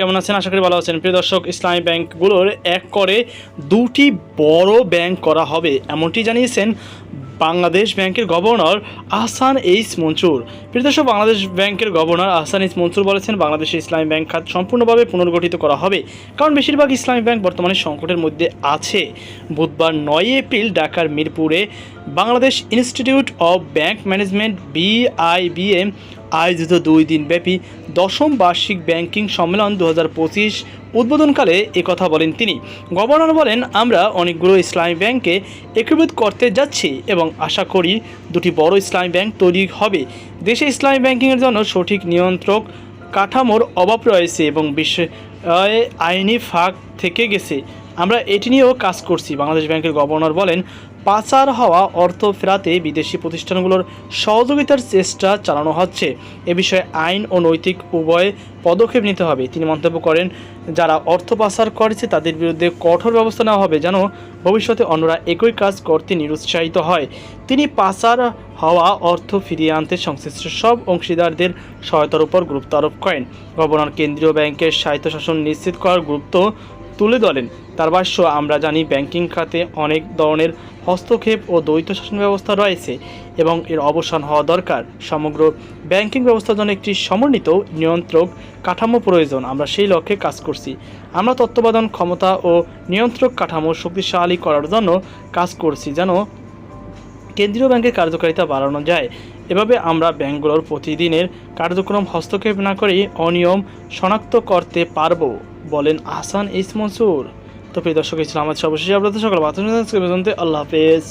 কেমন আছেন? আশা করি ভালো আছেন। প্রিয় দর্শক, ইসলামী ব্যাংকগুলোর এক করে দুটি বড় ব্যাংক করা হবে। এমনটি জানিয়েছেন বাংলাদেশ ব্যাংকের গভর্নর আহসান এইস মনসুর। দর্শক, বাংলাদেশ ব্যাংকের গভর্নর আহসান এইস মনসুর বলেছেন, বাংলাদেশে ইসলামী ব্যাংক খাত সম্পূর্ণভাবে পুনর্গঠিত করা হবে। কারণ বেশিরভাগ ইসলামী ব্যাংক বর্তমানে সংকটের মধ্যে আছে। বুধবার নয় এপ্রিল ঢাকার মিরপুরে Bangladesh institute of bank management, BIBM, আয়োজিত দুই দিনব্যাপী দশম বার্ষিক ব্যাংকিং সম্মেলন দু উদ্বোধনকালে একথা বলেন তিনি। গভর্নর বলেন, আমরা অনেকগুলো ইসলামী ব্যাংকে একীভূত করতে যাচ্ছি এবং আশা করি দুটি বড় ইসলামী ব্যাংক তৈরি হবে। দেশে ইসলামী ব্যাংকিংয়ের জন্য সঠিক নিয়ন্ত্রক কাঠামোর অভাব রয়েছে এবং বিশ্বে আইনি ফাঁক থেকে গেছে। আমরা এটি নিয়েও কাজ করছি। বাংলাদেশ ব্যাংকের গভর্নর বলেন, পাচার হওয়া অর্থ ফেরাতে বিদেশি প্রতিষ্ঠানগুলোর সহযোগিতার চেষ্টা চালানো হচ্ছে। এ বিষয়ে আইন ও নৈতিক উভয় পদক্ষেপ নিতে হবে। তিনি মন্তব্য করেন, যারা অর্থ পাচার করেছে তাদের বিরুদ্ধে কঠোর ব্যবস্থা নেওয়া হবে যেন ভবিষ্যতে অন্যরা একই কাজ করতে নিরুৎসাহিত হয়। তিনি পাচার হওয়া অর্থ ফিরিয়ে আনতে সংশ্লিষ্ট সব অংশীদারদের সহায়তার উপর গুরুত্ব আরোপ করেন। গভর্নর কেন্দ্রীয় ব্যাংকের স্বায়ত্তশাসন নিশ্চিত করার গুরুত্ব তুলে ধরেন। তার ভাষ্য, আমরা জানি ব্যাংকিং খাতে অনেক ধরনের হস্তক্ষেপ ও দ্বৈত শাসন ব্যবস্থা রয়েছে এবং এর অবসান হওয়া দরকার। সমগ্র ব্যাংকিং ব্যবস্থার জন্য একটি সমন্বিত নিয়ন্ত্রক কাঠামো প্রয়োজন। আমরা সেই লক্ষ্যে কাজ করছি। আমরা তত্ত্বাবধান ক্ষমতা ও নিয়ন্ত্রক কাঠামো শক্তিশালী করার জন্য কাজ করছি যেন কেন্দ্রীয় ব্যাংকের কার্যকারিতা বাড়ানো যায়। এভাবে আমরা ব্যাংকগুলোর প্রতিদিনের কার্যক্রম হস্তক্ষেপ না করে অনিয়ম শনাক্ত করতে পারব, বলেন আহসান ইস মনসুর। তো প্রিয় দর্শক ইসলাম আমাদের সর্বশেষে আপনাদের সকল বার্তা আল্লাহ হাফেজ।